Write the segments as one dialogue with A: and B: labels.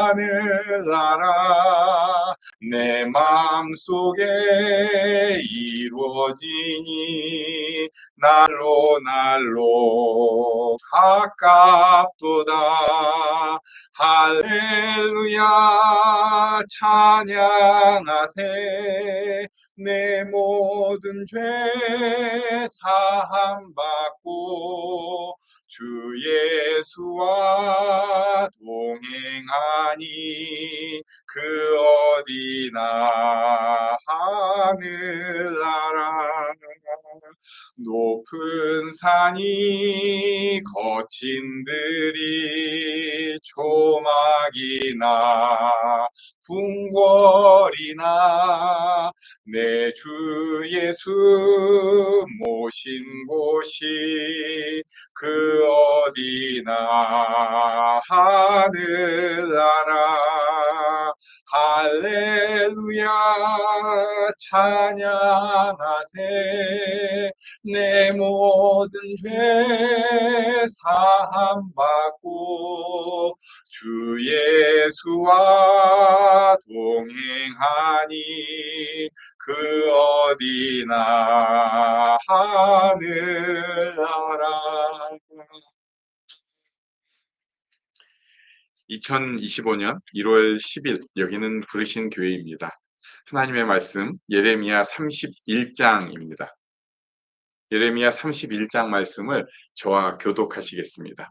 A: 하늘나라 내 맘속에 이루어지니 날로 날로 가깝도다. 할렐루야 찬양하세. 내 모든 죄 사함 하늘 나라. 높은 산이 궁궐이나 내 주 예수 모신 곳이 그 어디나 하늘 나라. 할렐루야 찬양하세. 내 모든 죄 사함 받고 주 예수와 동행하니 그 어디나 하늘 나라 2025년 1월 10일 여기는 부르신 교회입니다. 하나님의 말씀 예레미야 31장입니다. 예레미야 31장 말씀을 저와 교독하시겠습니다.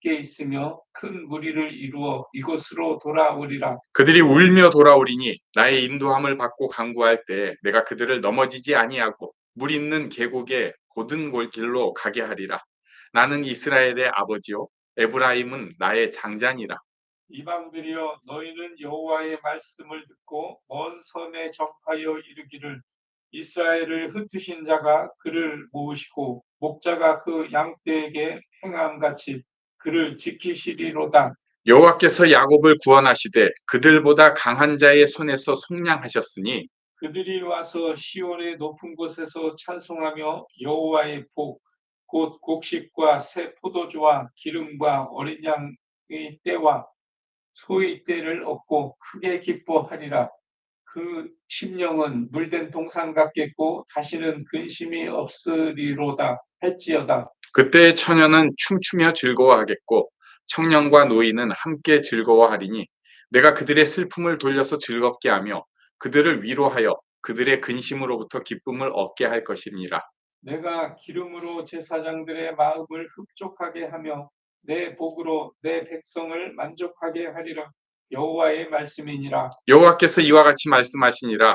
B: 함께 있으며 큰 무리를 이루어 이곳으로 돌아오리라
A: 그들이 울며 돌아오리니 나의 인도함을 받고 강구할 때 내가 그들을 넘어지지 아니하고 물 있는 계곡에 고든 골길로 가게 하리라. 나는 이스라엘의 아버지요 에브라임은 나의 장자니라.
B: 이방들이여 너희는 여호와의 말씀을 듣고 먼 섬에 접하여 이르기를 이스라엘을 흩으신 자가 그를 모으시고 목자가 그 양떼에게 행함 같이 그를 지키시리로다
A: 여호와께서 야곱을 구원하시되 그들보다 강한 자의 손에서 속량하셨으니
B: 그들이 와서 시온의 높은 곳에서 찬송하며 여호와의 복 곧 곡식과 새 포도주와 기름과 어린 양의 때와 소의 때를 얻고 크게 기뻐하리라. 그 심령은 물된 동산 같겠고 다시는 근심이 없으리로다 할지어다.
A: 그때 처녀는 춤추며 즐거워하겠고 청년과 노인은 함께 즐거워하리니 내가 그들의 슬픔을 돌려서 즐겁게 하며 그들을 위로하여 그들의 근심으로부터 기쁨을 얻게 할 것입니다.
B: 내가 기름으로 제사장들의 마음을 흡족하게 하며 내 복으로 내 백성을 만족하게 하리라. 여호와의 말씀이니라.
A: 여호와께서 이와 같이 말씀하시니라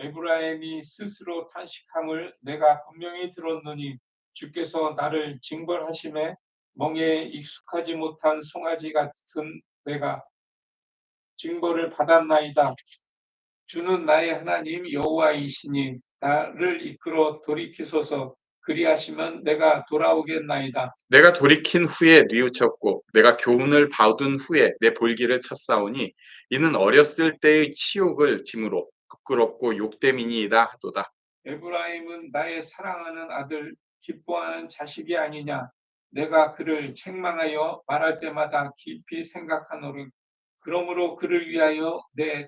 B: 에브라임이 스스로 탄식함을 내가 분명히 들었느니 주께서 나를 징벌하심에 멍에 익숙하지 못한 송아지 같은 내가 징벌을 받았나이다. 주는 나의 하나님 여호와이시니 나를 이끌어 돌이키소서 그리하시면 내가 돌아오겠나이다.
A: 내가 돌이킨 후에 뉘우쳤고 내가 교훈을 받은 후에 내 볼기를 쳤사오니 이는 어렸을 때의 치욕을 짐으로 부끄럽고 욕됨이니이다 하도다.
B: 에브라임은 나의 사랑하는 아들 기뻐하는 자식이 아니냐. 내가 그를 책망하여 말할 때마다 깊이 생각하노니 그러므로 그를 위하여 내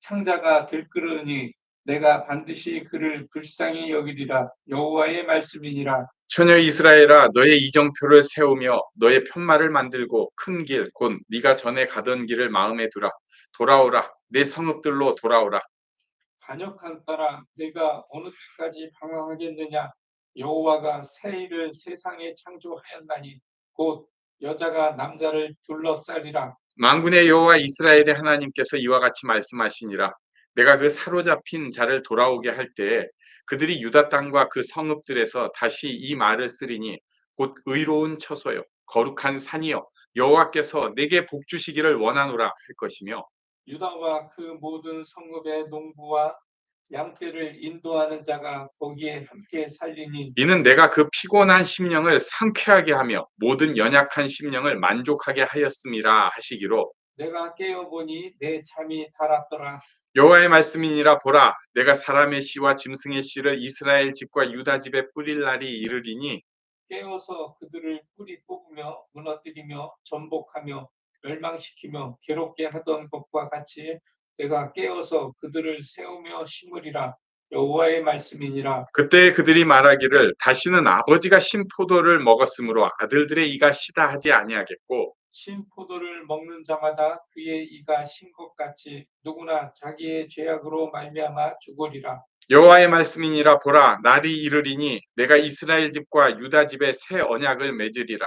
B: 창자가 들끓으니 내가 반드시 그를 불쌍히 여기리라. 여호와의 말씀이니라.
A: 처녀 이스라엘아 너의 이정표를 세우며 너의 편말을 만들고 큰 길 곧 네가 전에 가던 길을 마음에 두라 돌아오라. 내 성읍들로 돌아오라.
B: 반역한 따라 내가 어느 때까지 방황하겠느냐? 여호와가 새 일을 세상에 창조하였나니 곧 여자가 남자를 둘러싸리라.
A: 만군의 여호와 이스라엘의 하나님께서 이와 같이 말씀하시니라. 내가 그 사로잡힌 자를 돌아오게 할 때에 그들이 유다 땅과 그 성읍들에서 다시 이 말을 쓰리니 곧 의로운 처소요 거룩한 산이요 여호와께서 내게 복 주시기를 원하노라 할 것이며
B: 유다와 그 모든 성읍의 농부와 양떼를 인도하는 자가 거기에 함께 살리니
A: 이는 내가 그 피곤한 심령을 상쾌하게 하며 모든 연약한 심령을 만족하게 하였음이라 하시기로
B: 내가 깨어 보니 내 잠이 달았더라.
A: 여호와의 말씀이니라 보라. 내가 사람의 씨와 짐승의 씨를 이스라엘 집과 유다 집에 뿌릴 날이 이르리니
B: 깨어서 그들을 뿌리 뽑으며 무너뜨리며 전복하며 멸망시키며 괴롭게 하던 것과 같이 내가 깨어서 그들을 세우며 심으리라. 여호와의 말씀이니라.
A: 그때 그들이 말하기를 다시는 아버지가 신 포도를 먹었으므로 아들들의 이가 시다 하지 아니하겠고
B: 신 포도를 먹는 자마다 그의 이가 신 것 같이 누구나 자기의 죄악으로 말미암아 죽으리라.
A: 여호와의 말씀이니라 보라. 날이 이르리니 내가 이스라엘 집과 유다 집에 새 언약을 맺으리라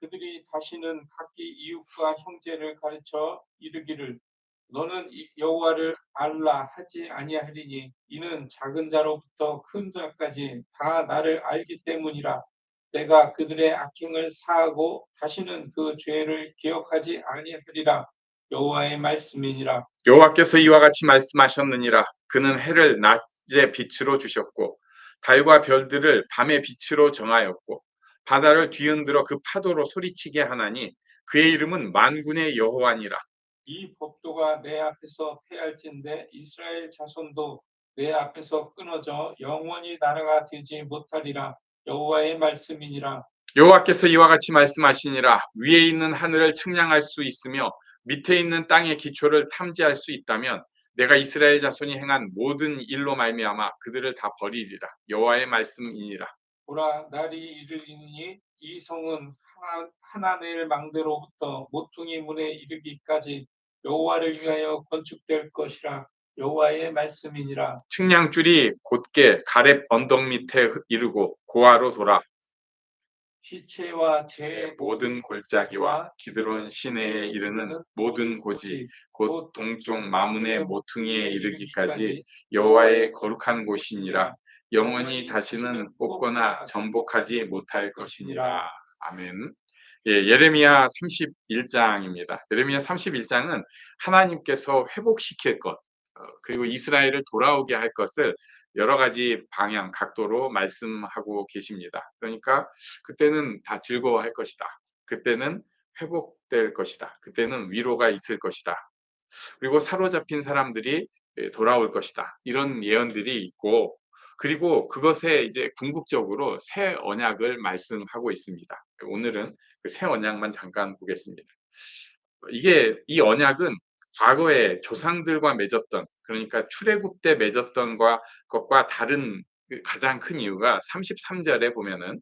B: 그들이 다시는 각기 이웃과 형제를 가르쳐 이르기를 너는 이 여호와를 알라 하지 아니하리니 이는 작은 자로부터 큰 자까지 다 나를 알기 때문이라. 내가 그들의 악행을 사하고 다시는 그 죄를 기억하지 아니하리라. 여호와의 말씀이니라.
A: 여호와께서 이와 같이 말씀하셨느니라. 그는 해를 낮에 빛으로 주셨고 달과 별들을 밤의 빛으로 정하였고 바다를 뒤흔들어 그 파도로 소리치게 하나니 그의 이름은 만군의 여호와니라.
B: 이 법도가 내 앞에서 패할진대 이스라엘 자손도 내 앞에서 끊어져 영원히 나라가 되지 못하리라. 여호와의 말씀이니라.
A: 여호와께서 이와 같이 말씀하시니라. 위에 있는 하늘을 측량할 수 있으며 밑에 있는 땅의 기초를 탐지할 수 있다면 내가 이스라엘 자손이 행한 모든 일로 말미암아 그들을 다 버리리라. 여호와의 말씀이니라
B: 보라 날이 이르리니 이 성은 하나, 하나넬 망대로부터 모퉁이 문에 이르기까지 여호와를 위하여 건축될 것이라 여호와의 말씀이니라.
A: 측량줄이 곧게 가렙 언덕 밑에 이르고 고아로 돌아
B: 시체와 제
A: 모든 골짜기와 기드론 시내에 이르는 모든 고지 곧 동쪽 마문의 모퉁이에 이르기까지 여호와의 거룩한 곳이니라 영원히 다시는 뽑거나 전복하지 못할 것이니라 아멘. 예, 예레미야 31장입니다. 예레미야 31장은 하나님께서 회복시킬 것 어, 그리고 이스라엘을 돌아오게 할 것을 여러 가지 방향, 각도로 말씀하고 계십니다. 그러니까 그때는 다 즐거워할 것이다. 그때는 회복될 것이다. 그때는 위로가 있을 것이다. 그리고 사로잡힌 사람들이 예, 돌아올 것이다. 이런 예언들이 있고 그리고 그것에 이제 궁극적으로 새 언약을 말씀하고 있습니다. 오늘은 그 새 언약만 잠깐 보겠습니다. 이게 이 언약은 과거에 조상들과 맺었던 그러니까 출애굽 때 맺었던 과 것과 다른 그 가장 큰 이유가 33절에 보면은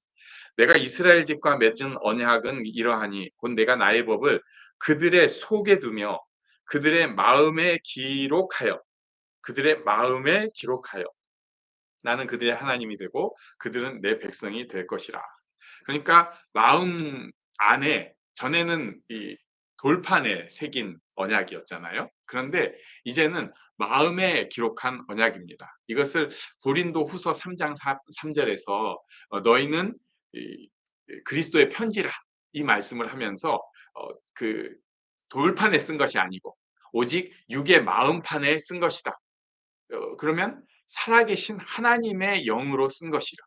A: 내가 이스라엘 집과 맺은 언약은 이러하니 곧 내가 나의 법을 그들의 속에 두며 그들의 마음에 기록하여 그들의 마음에 기록하여 나는 그들의 하나님이 되고 그들은 내 백성이 될 것이라. 그러니까 마음 안에 전에는 이 돌판에 새긴 언약이었잖아요. 그런데 이제는 마음에 기록한 언약입니다. 이것을 고린도 후서 3장 3절에서 어, 너희는 이, 그리스도의 편지라 이 말씀을 하면서 어, 그 돌판에 쓴 것이 아니고 오직 육의 마음판에 쓴 것이다. 어, 그러면 살아계신 하나님의 영으로 쓴 것이라.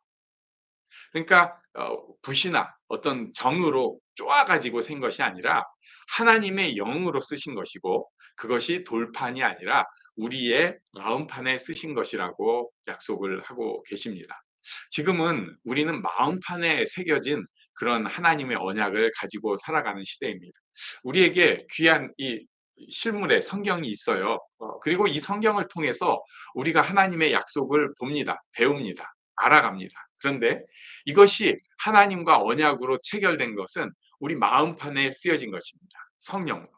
A: 그러니까 어, 붓이나 어떤 정으로 쪼아가지고 센 것이 아니라 하나님의 영으로 쓰신 것이고 그것이 돌판이 아니라 우리의 마음판에 쓰신 것이라고 약속을 하고 계십니다. 지금은 우리는 마음판에 새겨진 그런 하나님의 언약을 가지고 살아가는 시대입니다. 우리에게 귀한 이 실물에 성경이 있어요. 어, 그리고 이 성경을 통해서 우리가 하나님의 약속을 봅니다. 배웁니다. 알아갑니다. 그런데 이것이 하나님과 언약으로 체결된 것은 우리 마음판에 쓰여진 것입니다. 성령으로.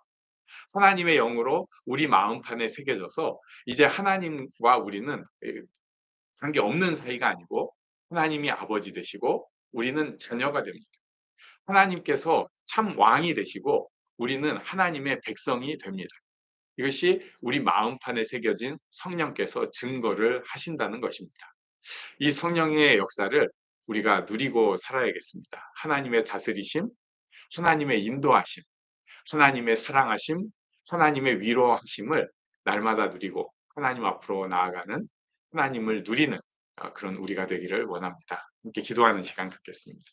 A: 하나님의 영으로 우리 마음판에 새겨져서 이제 하나님과 우리는 관계 없는 사이가 아니고 하나님이 아버지 되시고 우리는 자녀가 됩니다. 하나님께서 참 왕이 되시고 우리는 하나님의 백성이 됩니다. 이것이 우리 마음판에 새겨진 성령께서 증거를 하신다는 것입니다. 이 성령의 역사를 우리가 누리고 살아야겠습니다. 하나님의 다스리심, 하나님의 인도하심, 하나님의 사랑하심, 하나님의 위로하심을 날마다 누리고 하나님 앞으로 나아가는 하나님을 누리는 어, 그런 우리가 되기를 원합니다. 함께 기도하는 시간 갖겠습니다.